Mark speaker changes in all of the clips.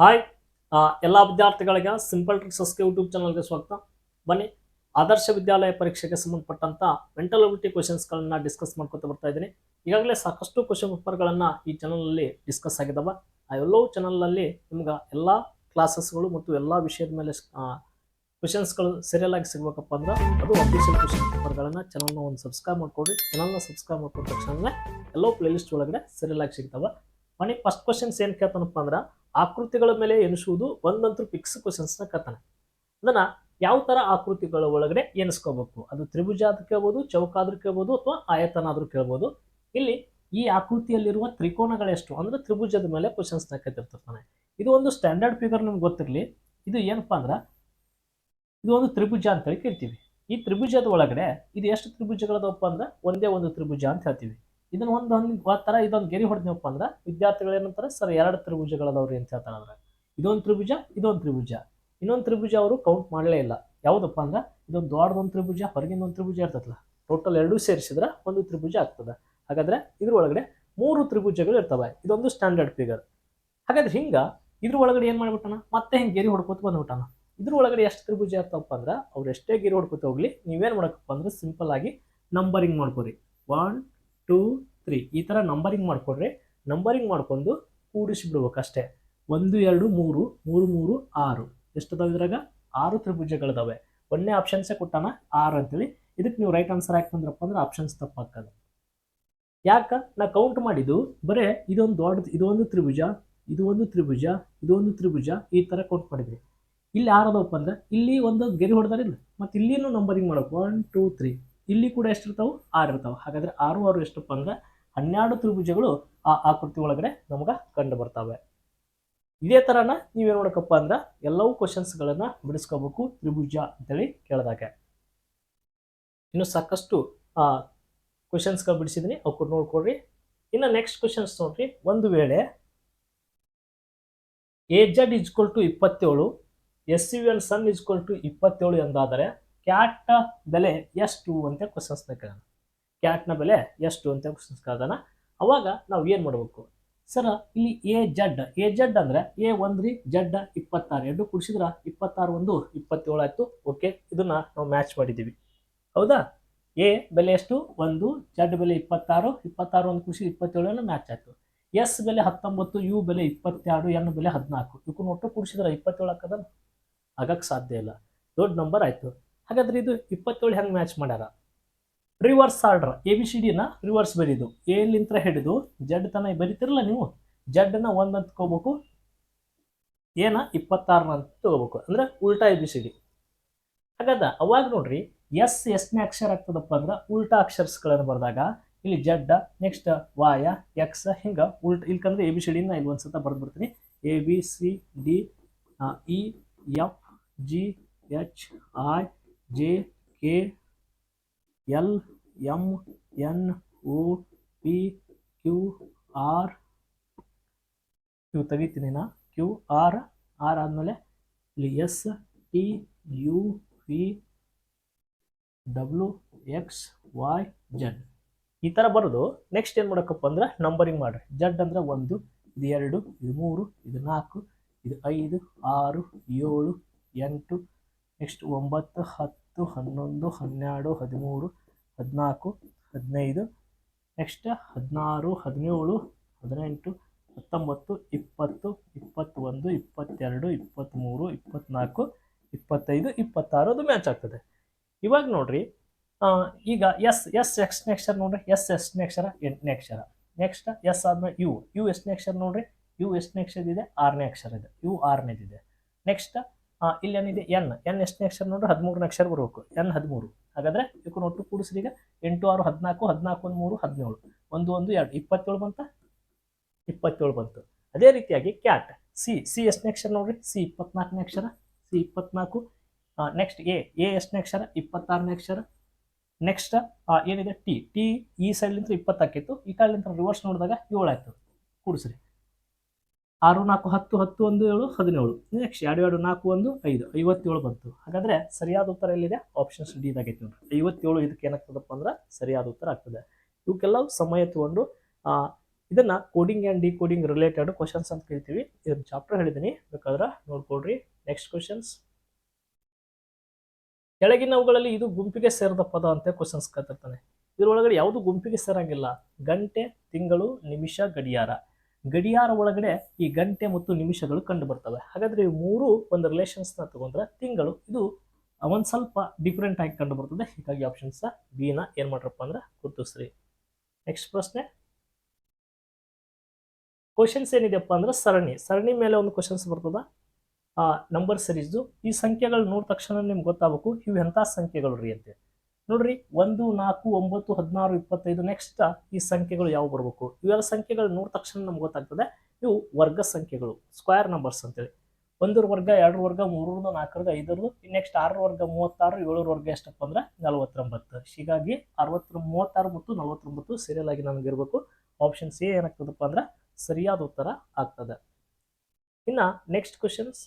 Speaker 1: Hi ಎಲ್ಲ ವಿದ್ಯಾರ್ಥಿಗಳಿಗೆ simple ಟ್ರಿಕ್ಸಸ್ಗೆ YouTube ಚಾನಲ್ಗೆ ಸ್ವಾಗತ. ಬನ್ನಿ, ಆದರ್ಶ ವಿದ್ಯಾಲಯ ಪರೀಕ್ಷೆಗೆ ಸಂಬಂಧಪಟ್ಟಂತ ಮೆಂಟಲ್ ಅಬಿಲಿಟಿ ಕ್ವಶನ್ಸ್ಗಳನ್ನ ಡಿಸ್ಕಸ್ ಮಾಡ್ಕೊತ ಬರ್ತಾ ಇದ್ದೀನಿ. ಈಗಾಗಲೇ ಸಾಕಷ್ಟು ಕ್ವಶನ್ ಪೇಪರ್ಗಳನ್ನು ಈ ಚಾನಲಲ್ಲಿ ಡಿಸ್ಕಸ್ ಆಗಿದ್ದಾವೆ ಆ ಎಲ್ಲವೂ ಚಾನಲಲ್ಲಿ ನಿಮ್ಗೆ ಎಲ್ಲ ಕ್ಲಾಸಸ್ಗಳು ಮತ್ತು ಎಲ್ಲ ವಿಷಯದ ಮೇಲೆ ಕ್ವಶನ್ಸ್ಗಳು ಸೀರಿಯಲ್ ಆಗಿ ಸಿಗ್ಬೇಕಪ್ಪ ಅಂದ್ರೆ ಅದು ಅಫಿಷಿಯಲ್ ಕ್ವಶನ್ ಪೇಪರ್ಗಳನ್ನು ಚಾನಲ್ನ ಒಂದು ಸಬ್ಸ್ಕ್ರೈಬ್ ಮಾಡ್ಕೊಡ್ರಿ ಚಾನಲ್ನ ಸಬ್ಸ್ಕ್ರೈಬ್ ಮಾಡ್ಕೊಂಡ ತಕ್ಷಣ ಎಲ್ಲೋ ಪ್ಲೇಲಿಸ್ಟ್ ಒಳಗಡೆ ಸೀರಿಯಲ್ ಆಗಿ ಸಿಗ್ತಾವೆ. ಮನೆ ಫಸ್ಟ್ ಕ್ವಶನ್ಸ್ ಏನು ಕೇಳ್ತಾನಪ್ಪ ಅಂದ್ರೆ ಆಕೃತಿಗಳ ಮೇಲೆ ಎನಿಸುವುದು ಒಂದಂತೂ ಫಿಕ್ಸ್ ಕ್ವಶನ್ಸ್ನ ಕಥನ. ಅದನ್ನ ಯಾವ ತರ ಆಕೃತಿಗಳ ಒಳಗಡೆ ಎನಿಸ್ಕೋಬೇಕು ಅದು ತ್ರಿಭುಜ ಆದ್ರೂ ಕೇಳ್ಬೋದು ಚೌಕ ಆದ್ರೂ ಕೇಳ್ಬೋದು ಅಥವಾ ಆಯತನ ಆದ್ರೂ ಕೇಳ್ಬೋದು. ಇಲ್ಲಿ ಈ ಆಕೃತಿಯಲ್ಲಿರುವ ತ್ರಿಕೋನಗಳೆಷ್ಟು? ಅಂದ್ರೆ ತ್ರಿಭುಜದ ಮೇಲೆ ಕ್ವಶನ್ಸ್ನ ಕತ್ತಿರ್ತಾನೆ ಇದು ಒಂದು ಸ್ಟ್ಯಾಂಡರ್ಡ್ ಫಿಗರ್ ನಿಮ್ಗೆ ಗೊತ್ತಿರಲಿ. ಇದು ಏನಪ್ಪಾ ಅಂದ್ರೆ, ಇದು ಒಂದು ತ್ರಿಭುಜ ಅಂತೇಳಿ ಕೇಳ್ತೀವಿ ಈ ತ್ರಿಭುಜದ ಒಳಗಡೆ ಇದು ಎಷ್ಟು ತ್ರಿಭುಜಗಳದಪ್ಪ ಅಂದ್ರೆ, ಒಂದೇ ಒಂದು ತ್ರಿಭುಜ ಅಂತ ಹೇಳ್ತೀವಿ. ಇದನ್ನ ಒಂದು ಒಂದು ತರ ಇದೊಂದು ಗೆರಿ ಹೊಡೆದ್ನಪ್ಪ ಅಂದ್ರೆ ವಿದ್ಯಾರ್ಥಿಗಳು ಏನಂತಾರೆ, ಸರ್, ಎರಡು ತ್ರಿಭುಜಗಳದವ್ರಿ ಅಂತ ಹೇಳ್ತಾರೆ ಅಂದ್ರೆ ಇದೊಂದು ತ್ರಿಭುಜ ಇದೊಂದು ತ್ರಿಭುಜ. ಇನ್ನೊಂದು ತ್ರಿಭುಜ ಅವರು ಕೌಂಟ್ ಮಾಡಲೇ ಇಲ್ಲ. ಯಾವುದಪ್ಪ ಅಂದ್ರೆ, ಇದೊಂದು ದೊಡ್ಡದೊಂದು ತ್ರಿಭುಜ, ಹೊರಗಿಂದ ಒಂದು ತ್ರಿಭುಜ ಇರ್ತದಲ್ಲ ಟೋಟಲ್ ಎರಡೂ ಸೇರಿಸಿದ್ರೆ ಒಂದು ತ್ರಿಭುಜ ಆಗ್ತದೆ. ಹಾಗಾದ್ರೆ ಇದ್ರ ಒಳಗಡೆ ಮೂರು ತ್ರಿಭುಜಗಳು ಇರ್ತವೆ. ಇದೊಂದು ಸ್ಟ್ಯಾಂಡರ್ಡ್ ಫಿಗರ್ ಹಾಗಾದ್ರೆ ಹಿಂಗ ಇದ್ರ ಒಳಗಡೆ ಏನ್ ಮಾಡ್ಬಿಟ್ಟಾನ? ಮತ್ತೆ ಹಿಂಗೆ ಗೆರಿ ಹೊಡ್ಕೊತ ಬಂದ್ಬಿಟ್ಟಾನ. ಇದ್ರ ಒಳಗಡೆ ಎಷ್ಟು ತ್ರಿಭುಜ ಇರ್ತಪ್ಪ ಅಂದ್ರೆ, ಅವ್ರು ಎಷ್ಟೇ ಗೆರಿ ಹೊಡ್ಕೊತ ಹೋಗ್ಲಿ, ನೀವೇನ್ ಮಾಡಕಪ್ಪ ಅಂದ್ರೆ ಸಿಂಪಲ್ ಆಗಿ ನಂಬರಿಂಗ್ ಮಾಡ್ಕೋರಿ. ಒನ್ ಟೂ ತ್ರೀ ಈ ಥರ ನಂಬರಿಂಗ್ ಮಾಡಿಕೊಡ್ರಿ ನಂಬರಿಂಗ್ ಮಾಡ್ಕೊಂಡು ಕೂಡಿಸಿಬಿಡ್ಬೇಕು ಅಷ್ಟೇ ಒಂದು, ಎರಡು, ಮೂರು ಮೂರು ಮೂರು, ಆರು. ಎಷ್ಟಿದಾವೆ ಇದ್ರಾಗ? ಆರು ತ್ರಿಭುಜಗಳಿದಾವೆ. ಒಂದೇ ಆಪ್ಷನ್ಸೇ ಕೊಟ್ಟಾನ ಆರು ಅಂತೇಳಿ. ಇದಕ್ಕೆ ನೀವು ರೈಟ್ ಆನ್ಸರ್ ಯಾಕೆ ಬಂದ್ರಪ್ಪ ಅಂದ್ರೆ ಆಪ್ಷನ್ಸ್ ತಪ್ಪಾಗ್ತದೆ. ಯಾಕ? ನಾ ಕೌಂಟ್ ಮಾಡಿದ್ದು, ಬರೇ ಇದೊಂದು ದೊಡ್ಡ, ಇದೊಂದು ತ್ರಿಭುಜ ಇದು ಒಂದು ತ್ರಿಭುಜ ಇದು ಒಂದು ತ್ರಿಭುಜ ಈ ಥರ ಕೌಂಟ್ ಮಾಡಿದ್ರಿ. ಇಲ್ಲಿ ಯಾರದಪ್ಪ ಅಂದ್ರೆ, ಇಲ್ಲಿ ಒಂದು ಗೆರೆ ಹೊಡೆದಾರಿಲ್ಲ. ಮತ್ತು ಇಲ್ಲಿನೂ ನಂಬರಿಂಗ್ ಮಾಡಬೇಕು ಒನ್ ಟೂ ತ್ರೀ ಇಲ್ಲಿ ಕೂಡ ಎಷ್ಟಿರ್ತಾವೆ? ಆರು ಇರ್ತಾವೆ. ಹಾಗಾದ್ರೆ ಆರು ಆರು ಎಷ್ಟಪ್ಪ ಅಂದ್ರೆ ಹನ್ನೆರಡು ತ್ರಿಭುಜಗಳು ಆ ಆಕೃತಿ ಒಳಗಡೆ ನಮಗೆ ಕಂಡು ಬರ್ತವೆ. ಇದೇ ಥರನ ನೀವೇನು ನೋಡಕಪ್ಪ ಅಂದ್ರೆ ಎಲ್ಲವೂ ಕ್ವಶನ್ಸ್ಗಳನ್ನು ಬಿಡಿಸ್ಕೋಬೇಕು ತ್ರಿಭುಜ ಅಂತೇಳಿ ಕೇಳಿದಾಗ. ಇನ್ನು ಸಾಕಷ್ಟು ಕ್ವಶನ್ಸ್ಗಳು ಬಿಡಿಸಿದ್ದೀನಿ ಅವ್ರು ನೋಡ್ಕೊಡ್ರಿ ಇನ್ನು ನೆಕ್ಸ್ಟ್ ಕ್ವಶನ್ಸ್ ನೋಡ್ರಿ. ಒಂದು ವೇಳೆ A Z is equal to ಇಪ್ಪತ್ತೇಳು S C N sun is equal to ಇಪ್ಪತ್ತೇಳು ಎಂದಾದರೆ ಕ್ಯಾಟ್ ಬೆಲೆ ಎಷ್ಟು ಅಂತ ಕ್ವಶನ್ಸ್ನ ಕೇಳೋಣ. ಕ್ಯಾಟ್ನ ಬೆಲೆ ಎಷ್ಟು ಅಂತ ಕ್ವಶನ್ಸ್ ಕೇಳ್ದಾನ ಅವಾಗ ನಾವು ಏನು ಮಾಡಬೇಕು? ಸರ್, ಇಲ್ಲಿ ಎ ಜಡ್ ಎ ಜಡ್ ಅಂದರೆ ಎ ಒಂದ್ರಿ ಜಡ್ ಇಪ್ಪತ್ತಾರು. ಎರಡು ಕುಡಿಸಿದ್ರೆ ಇಪ್ಪತ್ತಾರು ಒಂದು, ಇಪ್ಪತ್ತೇಳು ಆಯಿತು. ಓಕೆ ಇದನ್ನ ನಾವು ಮ್ಯಾಚ್ ಮಾಡಿದ್ದೀವಿ. ಹೌದಾ? ಎ ಬೆಲೆ ಎಷ್ಟು? ಒಂದು ಜಡ್ ಬೆಲೆ ಇಪ್ಪತ್ತಾರು ಇಪ್ಪತ್ತಾರು ಒಂದು ಕುಡಿಸಿ ಇಪ್ಪತ್ತೇಳು ಮ್ಯಾಚ್ ಆಯಿತು. ಎಸ್ ಬೆಲೆ ಹತ್ತೊಂಬತ್ತು ಯು ಬೆಲೆ ಇಪ್ಪತ್ತೆರಡು ಎನ್ ಬೆಲೆ ಹದಿನಾಲ್ಕು. ಇವಕ್ಕೂ ಒಟ್ಟು ಕುಡಿಸಿದ್ರೆ ಇಪ್ಪತ್ತೇಳು ಹಾಕದ ಆಗಕ್ಕೆ ಸಾಧ್ಯ ಇಲ್ಲ. ದೊಡ್ಡ ನಂಬರ್ ಆಯಿತು. ಹಾಗಾದ್ರೆ ಇದು ಇಪ್ಪತ್ತೇಳು ಹೆಂಗೆ ಮ್ಯಾಚ್ ಮಾಡ್ಯಾರ? Reverse order A B C ಡಿನ reverse ಬರೀದು. ಎಲ್ಲಿಂತ್ರ ಹಿಡಿದು ಜಡ್ ತನ ಬರೀತಿರಲ್ಲ ನೀವು? ಜಡ್ನ ಒಂದು ಅಂತ ತಗೋಬೇಕು. ಏನ ಇಪ್ಪತ್ತಾರನ ಅಂತ ತಗೋಬೇಕು. ಅಂದ್ರೆ ಉಲ್ಟಾ ಎ ಬಿ ಸಿ ಡಿ ಹಾಗಾದ ಅವಾಗ ನೋಡ್ರಿ ಎಸ್ ಎಷ್ಟನೇ ಅಕ್ಷರ ಆಗ್ತದಪ್ಪ ಅಂದ್ರೆ ಉಲ್ಟಾ ಅಕ್ಷರಸ್ಗಳನ್ನು ಬರೆದಾಗ, ಇಲ್ಲಿ ಜಡ್ಡ ನೆಕ್ಸ್ಟ್ ವಾಯ ಎಕ್ಸ್ ಹಿಂಗೆ ಉಲ್ಟ, ಇಲ್ಕಂದ್ರೆ ಎ ಬಿ ಸಿ ಡಿನ ಇಲ್ಲಿ ಒಂದ್ಸತ ಬರೆದು ಬಿಡ್ತೀನಿ. A B C D E F G H I J K L M N O P Q R Q ತೆಗಿತೀನಿ ನಾ ಕ್ಯೂ ಆರ್ ಆರ್ ಆದಮೇಲೆ ಇಲ್ಲಿ S T U V W X Y Z ಈ ಥರ ಬರೋದು. ನೆಕ್ಸ್ಟ್ ಏನು ಮಾಡೋಕ್ಕಪ್ಪ ಅಂದ್ರೆ numbering ಮಾಡಿರಿ. ಜಡ್ ಅಂದರೆ ಒಂದು, ಇದು ಎರಡು, ಇದು ಮೂರು, ಇದು ನಾಲ್ಕು, ಇದು ಐದು, ಆರು, ಏಳು, ಎಂಟು ನೆಕ್ಸ್ಟ್ ಒಂಬತ್ತು, ಹತ್ತು, ಹನ್ನೊಂದು, ಹನ್ನೆರಡು, ಹದಿಮೂರು, ಹದಿನಾಲ್ಕು, ಹದಿನೈದು, ನೆಕ್ಸ್ಟ್ ಹದಿನಾರು, ಹದಿನೇಳು, ಹದಿನೆಂಟು, ಹತ್ತೊಂಬತ್ತು, ಇಪ್ಪತ್ತು, ಇಪ್ಪತ್ತೊಂದು, ಇಪ್ಪತ್ತೆರಡು, ಇಪ್ಪತ್ತ್ಮೂರು, ಇಪ್ಪತ್ತ್ನಾಲ್ಕು, ಇಪ್ಪತ್ತೈದು, ಇಪ್ಪತ್ತಾರು ಅದು ಮ್ಯಾಚ್ ಆಗ್ತದೆ. ಇವಾಗ ನೋಡಿರಿ ಈಗ ಎಸ್ ಎಸ್ ಎಷ್ಟನೇ ಅಕ್ಷರ ನೋಡ್ರಿ, ಎಸ್ ಎಷ್ಟನೇ ಅಕ್ಷರ ಎಂಟನೇ ಅಕ್ಷರ ನೆಕ್ಸ್ಟ್ ಎಸ್ ಆದ್ಮೇಲೆ ಯು ಯು ಎಷ್ಟನೇ ಅಕ್ಷರ ನೋಡ್ರಿ, ಯು ಎಷ್ಟನೇ ಅಕ್ಷರ ಇದೆ ಆರನೇ ಅಕ್ಷರ ಇದೆ, ಯು ಆರನೇದಿದೆ. ನೆಕ್ಸ್ಟ್ ಇಲ್ಲಿ ಏನಿದೆ ಎನ್ ಎನ್ ಎಷ್ಟನೇ ಅಕ್ಷರ ನೋಡ್ರಿ ಹದಿಮೂರನೇ ಅಕ್ಷರ ಬರಬೇಕು. ಎನ್ ಹದಿಮೂರು. ಹಾಗಾದ್ರೆ ಇವಕ್ಕೆ ಒಟ್ಟು ಕೂಡಿಸ್ರಿ ಈಗ ಎಂಟು, ಆರು, ಹದಿನಾಲ್ಕು ಹದಿನಾಲ್ಕು, ಒಂದು, ಮೂರು, ಹದಿನೇಳು. ಒಂದು ಒಂದು, ಎರಡು. ಇಪ್ಪತ್ತೇಳು ಬಂತ? ಇಪ್ಪತ್ತೇಳು ಬಂತು. ಅದೇ ರೀತಿಯಾಗಿ ಕ್ಯಾಟ್ ಸಿ ಸಿ ಎಷ್ಟನೇ ಅಕ್ಷರ ನೋಡ್ರಿ? ಸಿ ಇಪ್ಪತ್ನಾಲ್ಕನೇ ಅಕ್ಷರ ಸಿ ಇಪ್ಪತ್ನಾಲ್ಕು. ನೆಕ್ಸ್ಟ್ ಎ ಎ ಎಷ್ಟನೇ ಅಕ್ಷರ? ಇಪ್ಪತ್ತಾರನೇ ಅಕ್ಷರ. ನೆಕ್ಸ್ಟ್ ಏನಿದೆ? ಟಿ ಟಿ ಈ ಸೈಡ್ಲಿಂದ ಇಪ್ಪತ್ತಾಕಿತ್ತು ಈ ಕಡೆಲಿಂದ ರಿವರ್ಸ್ ನೋಡಿದಾಗ ಏಳು ಆಯ್ತು. ಕೂಡಿಸ್ರಿ. ಆರು, ನಾಲ್ಕು, ಹತ್ತು ಹತ್ತು, ಒಂದು, ಏಳು, ಹದಿನೇಳು. ನೆಕ್ಸ್ಟ್ ಎರಡು ಎರಡು, ನಾಲ್ಕು, ಒಂದು, ಐದು. ಐವತ್ತೇಳು ಬಂತು. ಹಾಗಾದ್ರೆ ಸರಿಯಾದ ಉತ್ತರ ಎಲ್ಲಿದೆ? ಆಪ್ಷನ್ಸ್ ಡಿ ಇದಾಗೈತೆ ನೋಡಿ ಐವತ್ತೇಳು ಇದಕ್ಕೆ ಏನಾಗ್ತದಪ್ಪ ಅಂದ್ರೆ ಸರಿಯಾದ ಉತ್ತರ ಆಗ್ತದೆ. ಇವಕ್ಕೆಲ್ಲ ಸಮಯ ತಗೊಂಡು ಇದನ್ನ coding and decoding related questions ಅಂತ ಕೇಳ್ತೀವಿ ಇದನ್ನ ಚಾಪ್ಟರ್ ಹೇಳಿದ್ದೀನಿ ಬೇಕಾದ್ರೆ ನೋಡ್ಕೊಡ್ರಿ ನೆಕ್ಸ್ಟ್ ಕ್ವಶನ್ಸ್ ಕೆಳಗಿನವುಗಳಲ್ಲಿ ಇದು ಗುಂಪಿಗೆ ಸೇರಿದ ಪದ ಅಂತ ಕ್ವಶನ್ಸ್ ಕೇಳ್ತಿರ್ತಾನೆ ಇದ್ರೊಳಗಡೆ ಯಾವುದು ಗುಂಪಿಗೆ ಸೇರಂಗಿಲ್ಲ? ಗಂಟೆ, ತಿಂಗಳು, ನಿಮಿಷ, ಗಡಿಯಾರ. ಗಡಿಯಾರ ಒಳಗಡೆ ಈ ಗಂಟೆ ಮತ್ತು ನಿಮಿಷಗಳು ಕಂಡು ಬರ್ತವೆ ಹಾಗಾದ್ರೆ ಈ ಮೂರು ಒಂದು ರಿಲೇಷನ್ಸ್ನ ತಗೊಂಡ್ರೆ ತಿಂಗಳು ಇದು ಒಂದು ಸ್ವಲ್ಪ ಡಿಫ್ರೆಂಟ್ ಆಗಿ ಕಂಡು ಬರ್ತದೆ ಹೀಗಾಗಿ ಆಪ್ಷನ್ಸ್ ಬಿ ಏನು ಮಾಡ್ರಪ್ಪ ಅಂದ್ರೆ ಗುರುತಿಸ್ರಿ. ನೆಕ್ಸ್ಟ್ ಪ್ರಶ್ನೆ. ಕ್ವಶನ್ಸ್ ಏನಿದೆಯಪ್ಪ ಅಂದ್ರೆ ಸರಣಿ. ಸರಣಿ ಮೇಲೆ ಒಂದು ಕ್ವಶನ್ಸ್ ಬರ್ತದ. ಆ ನಂಬರ್ ಸರೀಸು ಈ ಸಂಖ್ಯೆಗಳು ನೋಡಿದ ತಕ್ಷಣ ನಿಮ್ಗೆ ಗೊತ್ತಾಗಬೇಕು. ಇವು ಎಂಥ ಸಂಖ್ಯೆಗಳು ರೀ ಅಂತ. ನೋಡ್ರಿ ಒಂದು, ನಾಲ್ಕು, ಒಂಬತ್ತು, ಹದಿನಾರು, ಇಪ್ಪತ್ತೈದು ನೆಕ್ಸ್ಟ್ ಈ ಸಂಖ್ಯೆಗಳು ಯಾವ ಬರಬೇಕು? ಇವೆಲ್ಲ ಸಂಖ್ಯೆಗಳು ನೋಡಿದ ತಕ್ಷಣ ನಮ್ಗೆ ಗೊತ್ತಾಗ್ತದೆ. ಇವು ವರ್ಗ ಸಂಖ್ಯೆಗಳು ಸ್ಕ್ವೇರ್ ನಂಬರ್ಸ್ ಅಂತೇಳಿ. ಒಂದರ ವರ್ಗ, ಎರಡರ ವರ್ಗ, ಮೂರರದು, ನಾಲ್ಕರದು, ಐದರದು ನೆಕ್ಸ್ಟ್ ಆರರ ವರ್ಗ, ಮೂವತ್ತಾರು, ಏಳರ ವರ್ಗ ಎಷ್ಟಪ್ಪ ಅಂದ್ರೆ ನಲವತ್ತೊಂಬತ್ತು. ಹೀಗಾಗಿ ಅರವತ್ತರ ಮೂವತ್ತಾರು ಮತ್ತು ನಲವತ್ತೊಂಬತ್ತು ಸೀರಿಯಲ್ ಆಗಿ ನಮ್ಗೆ ಇರಬೇಕು. ಆಪ್ಷನ್ ಸಿ ಏನಾಗ್ತದಪ್ಪ ಅಂದ್ರೆ ಸರಿಯಾದ ಉತ್ತರ ಆಗ್ತದೆ. ಇನ್ನು ನೆಕ್ಸ್ಟ್ ಕ್ವಶನ್ಸ್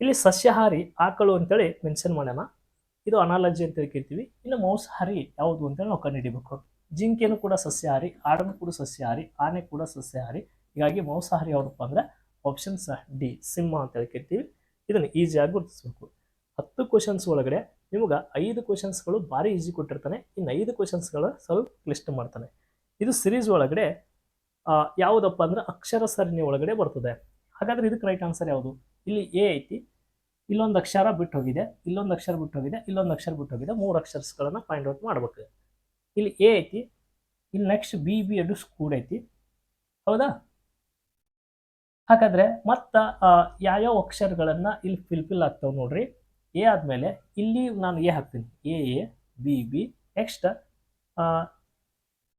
Speaker 1: ಇಲ್ಲಿ ಸಸ್ಯಾಹಾರಿ ಆಕಳು ಅಂತೇಳಿ ಮೆನ್ಷನ್ ಮಾಡೋಣ ಇದು ಅನಾಲಜಿ ಅಂತ ಕೇಳ್ತೀವಿ. ಇನ್ನು ಮಾಂಸಾಹಾರಿ ಯಾವುದು ಅಂತೇಳಿ ನಾವು ಕಂಡುಹಿಡಿಬೇಕು. ಜಿಂಕೆನು ಕೂಡ ಸಸ್ಯಾಹಾರಿ, ಆಡನು ಕೂಡ ಸಸ್ಯಾಹಾರಿ, ಆನೆ ಕೂಡ ಸಸ್ಯಾಹಾರಿ. ಹೀಗಾಗಿ ಮಾಂಸಾಹಾರಿ ಯಾವುದಪ್ಪ ಅಂದ್ರೆ ಆಪ್ಷನ್ಸ್ ಡಿ, ಸಿಂಹ ಅಂತ ಕೇಳ್ತೀವಿ. ಇದನ್ನು ಈಸಿಯಾಗಿ ಗುರುತಿಸಬೇಕು. ಹತ್ತು ಕ್ವಶನ್ಸ್ ಒಳಗಡೆ ನಿಮಗೆ ಐದು ಕ್ವಶನ್ಸ್ಗಳು ಭಾರಿ ಈಸಿ ಕೊಟ್ಟಿರ್ತಾನೆ. ಇನ್ನು ಐದು ಕ್ವಶನ್ಸ್ಗಳು ಸ್ವಲ್ಪ ಕ್ಲಿಷ್ಟ ಮಾಡ್ತಾನೆ. ಇದು ಸಿರೀಸ್ ಒಳಗಡೆ ಯಾವುದಪ್ಪ ಅಂದ್ರೆ ಅಕ್ಷರ ಸರಣಿ ಒಳಗಡೆ ಬರ್ತದೆ. ಹಾಗಾದ್ರೆ ಇದಕ್ಕೆ ರೈಟ್ ಆನ್ಸರ್ ಯಾವುದು? ಇಲ್ಲಿ ಎ ಐತಿ. ಇಲ್ಲೊಂದು ಅಕ್ಷರ ಬಿಟ್ಟು ಹೋಗಿದೆ ಇಲ್ಲೊಂದು ಅಕ್ಷರ ಬಿಟ್ಟು ಹೋಗಿದೆ ಇಲ್ಲೊಂದು ಅಕ್ಷರ ಬಿಟ್ಟು ಹೋಗಿದೆ ಮೂರು ಅಕ್ಷರಸ್ಗಳನ್ನು ಫೈಂಡ್ ಔಟ್ ಮಾಡ್ಬೇಕು. ಇಲ್ಲಿ ಎ ಐತಿ, ಇಲ್ಲಿ ನೆಕ್ಸ್ಟ್ ಬಿ ಬಿ ಎರಡು ಸ್ಕೂಡ್ ಐತಿ. ಹೌದಾ? ಹಾಗಾದ್ರೆ ಮತ್ತ ಯಾವ್ಯಾವ ಅಕ್ಷರಗಳನ್ನ ಇಲ್ಲಿ ಫಿಲ್ಫಿಲ್ ಆಗ್ತಾವೆ ನೋಡ್ರಿ. ಎ ಆದ್ಮೇಲೆ ಇಲ್ಲಿ ನಾನು ಎ ಹಾಕ್ತೀನಿ. A A B B next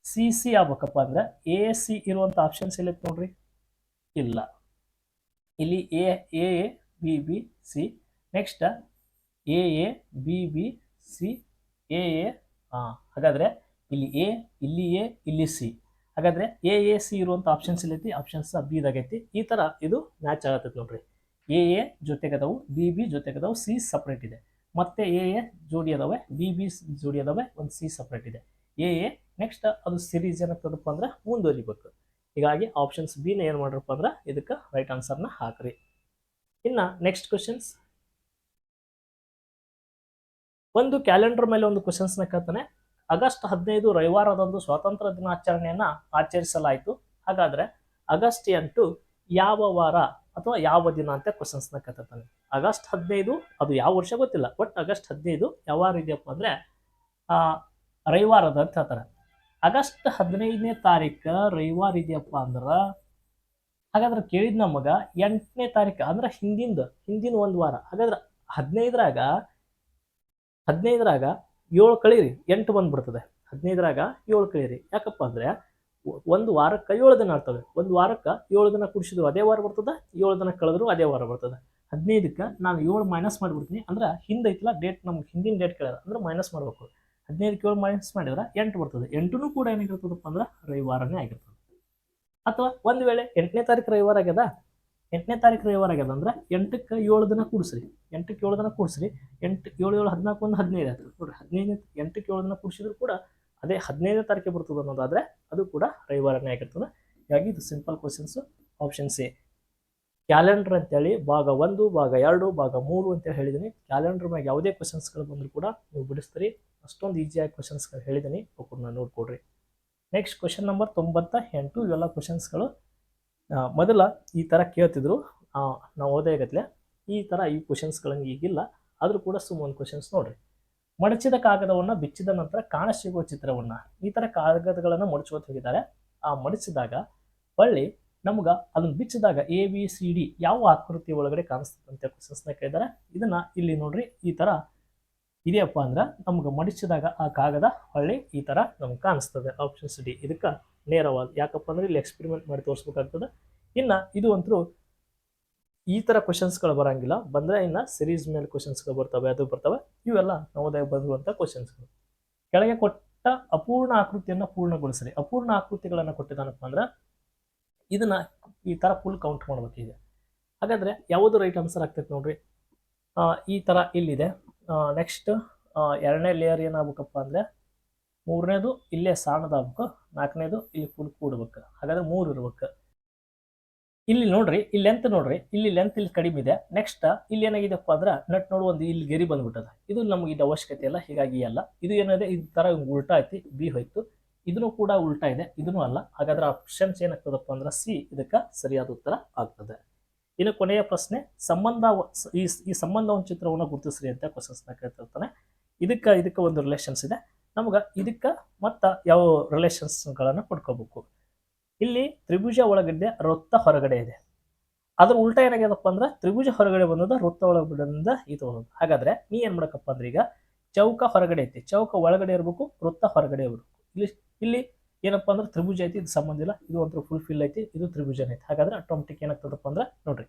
Speaker 1: C C ಆಗ್ಬೇಕಪ್ಪ ಅಂದ್ರೆ ಎ ಸಿ ಇರುವಂತ ಆಪ್ಷನ್ಸ್ ಎಲ್ಲಿ ನೋಡ್ರಿ? ಇಲ್ಲ. ಇಲ್ಲಿ A A B B C next A A B B C A A ಹಾಂ, ಹಾಗಾದ್ರೆ ಇಲ್ಲಿ ಎ ಇಲ್ಲಿ ಎ ಇಲ್ಲಿ ಸಿ ಹಾಗಾದರೆ ಎ ಎ ಸಿ ಇರುವಂಥ ಆಪ್ಷನ್ಸ್ ಇಲ್ಲೈತಿ ಆಪ್ಷನ್ಸ್ ಬಿದಾಗೈತಿ ಈ ಥರ ಇದು ಮ್ಯಾಚ್ ಆಗತ್ತೈತಿ ನೋಡ್ರಿ. ಎ ಎ ಜೊತೆಗದವು ಬಿ ಬಿ ಜೊತೆಗದವು ಸಿ ಸಪ್ರೇಟ್ ಇದೆ. ಮತ್ತೆ ಎ ಎ ಜೋಡಿ ಅದಾವೆ ಬಿ ಬಿ ಜೋಡಿ ಅದಾವೆ, ಒಂದು ಸಿ ಸಪ್ರೇಟ್ ಇದೆ. ಎ ಎ ನೆಕ್ಸ್ಟ್ ಅದು ಸಿರೀಸ್ ಏನಾಗ್ತದಪ್ಪ ಅಂದ್ರೆ ಮುಂದುವರಿಬೇಕು. ಹೀಗಾಗಿ ಆಪ್ಷನ್ಸ್ ಬಿನ ಏನು ಮಾಡ್ರಪ್ಪ ಅಂದ್ರೆ ಇದಕ್ಕೆ ರೈಟ್ ಆನ್ಸರ್ನ ಹಾಕ್ರಿ. ಇನ್ನು ನೆಕ್ಸ್ಟ್ ಕ್ವಶನ್ಸ್ ಒಂದು ಕ್ಯಾಲೆಂಡರ್ ಮೇಲೆ ಒಂದು ಕ್ವಶನ್ಸ್ನ ಕೇಳ್ತಾನೆ. ಆಗಸ್ಟ್ ಹದಿನೈದು ರವಿವಾರದಂದು ಸ್ವಾತಂತ್ರ್ಯ ದಿನಾಚರಣೆಯನ್ನ ಆಚರಿಸಲಾಯಿತು. ಹಾಗಾದ್ರೆ ಆಗಸ್ಟ್ ಎಂಟು ಯಾವ ವಾರ ಅಥವಾ ಯಾವ ದಿನ ಅಂತ ಕ್ವಶನ್ಸ್ನ ಕೇಳ್ತಾನೆ. ಆಗಸ್ಟ್ ಹದಿನೈದು ಅದು ಯಾವ ವರ್ಷ ಗೊತ್ತಿಲ್ಲ. ಬಟ್ ಆಗಸ್ಟ್ ಹದಿನೈದು ಯಾವಾರ ಇದೆಯಪ್ಪ ಅಂದ್ರೆ ಆ, ರವಿವಾರದ ಅಂತ ಹೇಳ್ತಾರೆ. ಆಗಸ್ಟ್ ಹದಿನೈದನೇ ತಾರೀಕು ರವಿವಾರ ಇದೆಯಪ್ಪ ಅಂದ್ರೆ ಹಾಗಾದ್ರೆ ಕೇಳಿದ್ ನಮಗ ಎಂಟನೇ ತಾರೀಕು ಅಂದ್ರೆ ಹಿಂದಿಂದ, ಹಿಂದಿನ ಒಂದು ವಾರ. ಹಾಗಾದ್ರೆ ಹದಿನೈದರಾಗ ಹದಿನೈದರಾಗ ಏಳು ಕಳೀರಿ, ಎಂಟು ಬಂದ್ಬಿಡ್ತದೆ. ಹದಿನೈದರಾಗ ಏಳು ಕಳೀರಿ. ಯಾಕಪ್ಪ ಅಂದ್ರೆ ಒಂದು ವಾರಕ್ಕೆ ಏಳು ದಿನ ಆಗ್ತವೆ ಒಂದು ವಾರಕ್ಕೆ ಏಳು ದಿನ ಕುಡಿಸಿದ್ರು ಅದೇ ವಾರ ಬರ್ತದೆ, ಏಳು ದಿನ ಕಳೆದ್ರು ಅದೇ ವಾರ ಬರ್ತದೆ. ಹದಿನೈದಕ್ಕೆ ನಾನು ಏಳು ಮೈನಸ್ ಮಾಡಿಬಿಡ್ತೀನಿ. ಅಂದ್ರೆ ಹಿಂದೈತಲ್ಲ ಡೇಟ್ ನಮ್ಗೆ ಹಿಂದಿನ ಡೇಟ್ ಕೇಳಿದ್ರೆ ಅಂದ್ರೆ ಮೈನಸ್ ಮಾಡಬೇಕು. ಹದಿನೈದಕ್ಕೆ ಏಳು ಮೈನಸ್ ಮಾಡಿದ್ರೆ ಎಂಟು ಬರ್ತದೆ. ಎಂಟು ಕೂಡ ಏನಾಗಿರ್ತದಪ್ಪ ಅಂದ್ರೆ ರವಿವಾರನೇ ಆಗಿರ್ತದೆ. ಅಥವಾ ಒಂದು ವೇಳೆ ಎಂಟನೇ ತಾರೀಕು ರವಿವಾರ ಆಗ್ಯದ? ಎಂಟನೇ ತಾರೀಕು ರವಿವಾರ ಆಗ್ಯದ ಅಂದ್ರೆ ಎಂಟಕ್ಕೆ ಏಳು ದಿನ ಕೂಡಿಸ್ರಿ. ಎಂಟಕ್ಕೆ ಏಳು ದಿನ ಕೂಡಿಸ್ರಿ. ಎಂಟು, ಏಳು ಏಳು, ಹದಿನಾಲ್ಕು ಒಂದು ಹದಿನೈದು ಆಯ್ತು. ನೋಡ್ರಿ ಹದಿನೈದು ಎಂಟಕ್ಕೆ ಏಳು ದಿನ ಕೂಡಿಸಿದ್ರು ಕೂಡ ಅದೇ ಹದಿನೈದನೇ ತಾರೀಕಿಗೆ ಬರ್ತದೆ ಅನ್ನೋದಾದ್ರೆ ಅದು ಕೂಡ ರವಿವಾರನೇ ಆಗಿರ್ತದೆ. ಹೀಗಾಗಿ ಇದು simple questions option C calendar ಅಂತೇಳಿ ಭಾಗ ಒಂದು, ಭಾಗ ಎರಡು, ಭಾಗ ಮೂರು ಅಂತೇಳಿ ಹೇಳಿದ್ದೀನಿ ಕ್ಯಾಲೆಂಡರ್ ಮ್ಯಾಗೆ ಯಾವುದೇ ಕ್ವಶನ್ಸ್ಗಳು ಬಂದರೂ ಕೂಡ ನೀವು ಬಿಡಿಸ್ತೀರಿ. ಅಷ್ಟೊಂದು ಈಸಿಯಾಗಿ ಕ್ವಶನ್ಸ್ಗಳು ಹೇಳಿದ್ದೀನಿ ಅವನ್ನ ನೋಡ್ಕೊಡ್ರಿ. ನೆಕ್ಸ್ಟ್ ಕ್ವಶನ್ ನಂಬರ್ ತೊಂಬತ್ತ ಎಂಟು. ಇವೆಲ್ಲ ಕ್ವಶನ್ಸ್ಗಳು ಮೊದಲ ಈ ಥರ ಕೇಳ್ತಿದ್ರು. ನಾವು ಓದೇ ಓದಾಗತ್ಲೆ ಈ ಥರ ಈ ಕ್ವಶನ್ಸ್ಗಳನ್ನು ಈಗಿಲ್ಲ. ಆದರೂ ಕೂಡ ಸುಮ್ಮ ಒಂದು ಕ್ವಶನ್ಸ್ ನೋಡ್ರಿ. ಮಡಚಿದ ಕಾಗದವನ್ನು ಬಿಚ್ಚಿದ ನಂತರ ಕಾಣಸಿಗುವ ಚಿತ್ರವನ್ನು ಈ ಥರ ಕಾಗದಗಳನ್ನು ಮಡಚ್ಕೋತ ಹೋಗಿದ್ದಾರೆ. ಆ ಮಡಚಿದಾಗ ಹೊಳ್ಳಿ ನಮ್ಗೆ ಅದನ್ನ ಬಿಚ್ಚಿದಾಗ ಎ ಬಿ ಸಿ ಡಿ ಯಾವ ಆಕೃತಿ ಒಳಗಡೆ ಕಾಣಿಸ್ತದೆ ಅಂತ ಕ್ವಶನ್ಸ್ನ ಕೇಳಿದ್ದಾರೆ ಇದನ್ನು ಇಲ್ಲಿ ನೋಡ್ರಿ. ಈ ಥರ ಇದೆಯಪ್ಪ ಅಂದ್ರೆ ನಮ್ಗೆ ಮಡಿಸಿದಾಗ ಆ ಕಾಗದ ಹೊಳ್ಳಿ ಈ ಥರ ನಮ್ಗೆ ಕಾಣಿಸ್ತದೆ. ಆಪ್ಷನ್ಸ್ ಡಿ ಇದಕ್ಕೆ ನೇರವಾದ ಯಾಕಪ್ಪ ಅಂದ್ರೆ ಇಲ್ಲಿ ಎಕ್ಸ್ಪೆರಿಮೆಂಟ್ ಮಾಡಿ ತೋರಿಸ್ಬೇಕಾಗ್ತದೆ. ಇನ್ನು ಇದು ಅಂತೂ ಈ ಥರ ಕ್ವಶನ್ಸ್ಗಳು ಬರಂಗಿಲ್ಲ. ಬಂದರೆ ಇನ್ನು ಸಿರೀಸ್ ಮೇಲೆ ಕ್ವಶನ್ಸ್ಗಳು ಬರ್ತವೆ, ಅದು ಬರ್ತವೆ. ಇವೆಲ್ಲ ನವೋದಯ ಬರುವಂಥ ಕ್ವಶನ್ಸ್ಗಳು ಕೆಳಗೆ ಕೊಟ್ಟ ಅಪೂರ್ಣ ಆಕೃತಿಯನ್ನು ಪೂರ್ಣಗೊಳಿಸಲಿ ಅಪೂರ್ಣ ಆಕೃತಿಗಳನ್ನು ಕೊಟ್ಟಿದ್ದಾನಪ್ಪ ಅಂದ್ರೆ ಇದನ್ನ ಈ ಥರ ಫುಲ್ ಕೌಂಟ್ ಮಾಡ್ಬೇಕಿದೆ. ಹಾಗಾದ್ರೆ ಯಾವುದು ರೈಟ್ ಆನ್ಸರ್ ಆಗ್ತೈತೆ ನೋಡ್ರಿ. ಈ ಥರ ಇಲ್ಲಿದೆ. ನೆಕ್ಸ್ಟ್ ಎರಡನೇ ಲೇಯರ್ ಏನಾಗಬೇಕಪ್ಪ ಅಂದರೆ ಮೂರನೇದು ಇಲ್ಲೇ ಸಣ್ಣದಾಗಬೇಕು ನಾಲ್ಕನೇದು ಇಲ್ಲಿ ಫುಲ್ ಕೂಡ್ಬೇಕು. ಹಾಗಾದ್ರೆ ಮೂರು ಇರ್ಬೇಕು. ಇಲ್ಲಿ ನೋಡ್ರಿ ಇಲ್ಲಿ ಲೆಂತ್ ನೋಡ್ರಿ, ಇಲ್ಲಿ ಲೆಂತ್ ಇಲ್ಲಿ ಕಡಿಮೆ ಇದೆ. ನೆಕ್ಸ್ಟ್ ಇಲ್ಲಿ ಏನಾಗಿದೆಪ್ಪ ಅಂದ್ರೆ ನಟ್ ನೋಡು ಒಂದು ಇಲ್ಲಿ ಗೆರಿ ಬಂದ್ಬಿಟ್ಟದ. ಇದು ನಮ್ಗೆ ಇದು ಅವಶ್ಯಕತೆ ಇಲ್ಲ ಹೀಗಾಗಿ ಅಲ್ಲ. ಇದು ಏನಿದೆ, ಈ ತರ ಉಲ್ಟಾ ಐತಿ, ಬಿ ಹೋಯ್ತು. ಇದನ್ನು ಕೂಡ ಉಲ್ಟಾ ಇದೆ, ಇದನ್ನು ಅಲ್ಲ. ಹಾಗಾದ್ರೆ ಆಪ್ಷನ್ಸ್ ಏನಾಗ್ತದಪ್ಪ ಅಂದ್ರೆ ಸಿ, ಇದಕ್ಕೆ ಸರಿಯಾದ ಉತ್ತರ ಆಗ್ತದೆ. ಇನ್ನು ಕೊನೆಯ ಪ್ರಶ್ನೆ, ಸಂಬಂಧ ಈ ಈ ಸಂಬಂಧ ಒಂದು ಚಿತ್ರವನ್ನು ಗುರುತಿಸ್ರಿ ಅಂತ ಕ್ವಶನ್ಸ್ನ ಕೇಳ್ತಿರ್ತಾನೆ. ಇದಕ್ಕೆ ಇದಕ್ಕೆ ಒಂದು ರಿಲೇಷನ್ಸ್ ಇದೆ. ನಮ್ಗೆ ಇದಕ್ಕೆ ಮತ್ತ ಯಾವ ರಿಲೇಷನ್ಸ್ಗಳನ್ನು ಪಡ್ಕೋಬೇಕು. ಇಲ್ಲಿ ತ್ರಿಭುಜ ಒಳಗಡೆ ವೃತ್ತ ಹೊರಗಡೆ ಇದೆ. ಅದ್ರ ಉಲ್ಟ ಏನಾಗ್ಯದಪ್ಪ ಅಂದ್ರೆ ತ್ರಿಭುಜ ಹೊರಗಡೆ ಬಂದದ ವೃತ್ತ ಒಳಗಡೆಯಿಂದ ಇದು ಬಂದದ್ದು ಹಾಗಾದ್ರೆ ನೀ ಏನ್ ಮಾಡಕಪ್ಪ ಅಂದ್ರೆ ಈಗ ಚೌಕ ಹೊರಗಡೆ ಐತಿ. ಚೌಕ ಒಳಗಡೆ ಇರಬೇಕು, ವೃತ್ತ ಹೊರಗಡೆ ಇರಬೇಕು. ಇಲ್ಲಿ ಇಲ್ಲಿ ಏನಪ್ಪ ಅಂದ್ರೆ ತ್ರಿಭುಜ ಐತಿ, ಇದು ಸಂಬಂಧ ಇಲ್ಲ. ಇದು ಒಂಥರ ಫುಲ್ ಫಿಲ್ ಐತಿ, ಇದು ತ್ರಿಭುಜನ ಐತಿ. ಹಾಗಾದ್ರೆ ಆಟೋಮೆಟಿಕ್ ಏನಾಗ್ತದಪ್ಪ ಅಂದ್ರೆ ನೋಡ್ರಿ,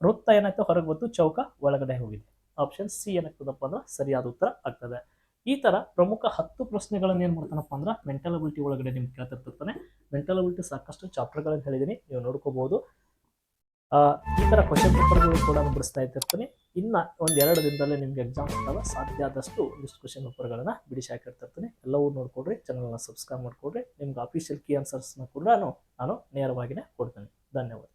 Speaker 1: ವೃತ್ತ ಏನಾಗ್ತದೆ? ಹೊರಗೆ ಬಂತು ಚೌಕ, ಒಳಗಡೆ ಹೋಗಿದೆ. ಆಪ್ಷನ್ ಸಿ ಏನಾಗ್ತದಪ್ಪ ಅಂದ್ರೆ ಸರಿಯಾದ ಉತ್ತರ ಆಗ್ತದೆ. ಈ ತರ ಪ್ರಮುಖ ಹತ್ತು ಪ್ರಶ್ನೆಗಳನ್ನ ಏನ್ ಮಾಡ್ತಾನಪ್ಪ ಅಂದ್ರೆ ಮೆಂಟಲ್ ಅಬಿಲಿಟಿ ಒಳಗಡೆ ನಿಮ್ಗೆ ಕೇಳ್ತಿರ್ತಾನೆ ಮೆಂಟಲ್ ಅಬಿಲಿಟಿ ಸಾಕಷ್ಟು ಚಾಪ್ಟರ್ಗಳನ್ನು ಹೇಳಿದ್ದೀನಿ ನೀವು ನೋಡ್ಕೋಬಹುದು. ಈ ತರ ಕ್ವಶನ್ ಪೇಪರ್ಗಳು ಕೂಡ ಬಿಡಿಸ್ತಾ ಇರ್ತೀನಿ ಇನ್ನ ಒಂದು ಎರಡು ದಿನದಲ್ಲೇ ನಿಮ್ಗೆ ಎಕ್ಸಾಮ್ ಇರ್ತಾವೆ ಸಾಧ್ಯ ಆದಷ್ಟು ಒಂದಿಷ್ಟು ಕ್ವಶನ್ ಪೇಪರ್ಗಳನ್ನ ಬಿಡಿಸಿ ಹಾಕಿರ್ತಿರ್ತೀನಿ. ಎಲ್ಲವೂ ನೋಡ್ಕೊಡ್ರಿ ಚಾನಲ್ನ ಸಬ್ಸ್ಕ್ರೈಬ್ ಮಾಡ್ಕೊಡ್ರಿ ನಿಮ್ಗೆ ಅಫಿಷಿಯಲ್ ಕೀ ಆನ್ಸರ್ಸ್ನ ಕೂಡ ನಾನು ನೇರವಾಗಿನೇ ಕೊಡ್ತೇನೆ. ಧನ್ಯವಾದ.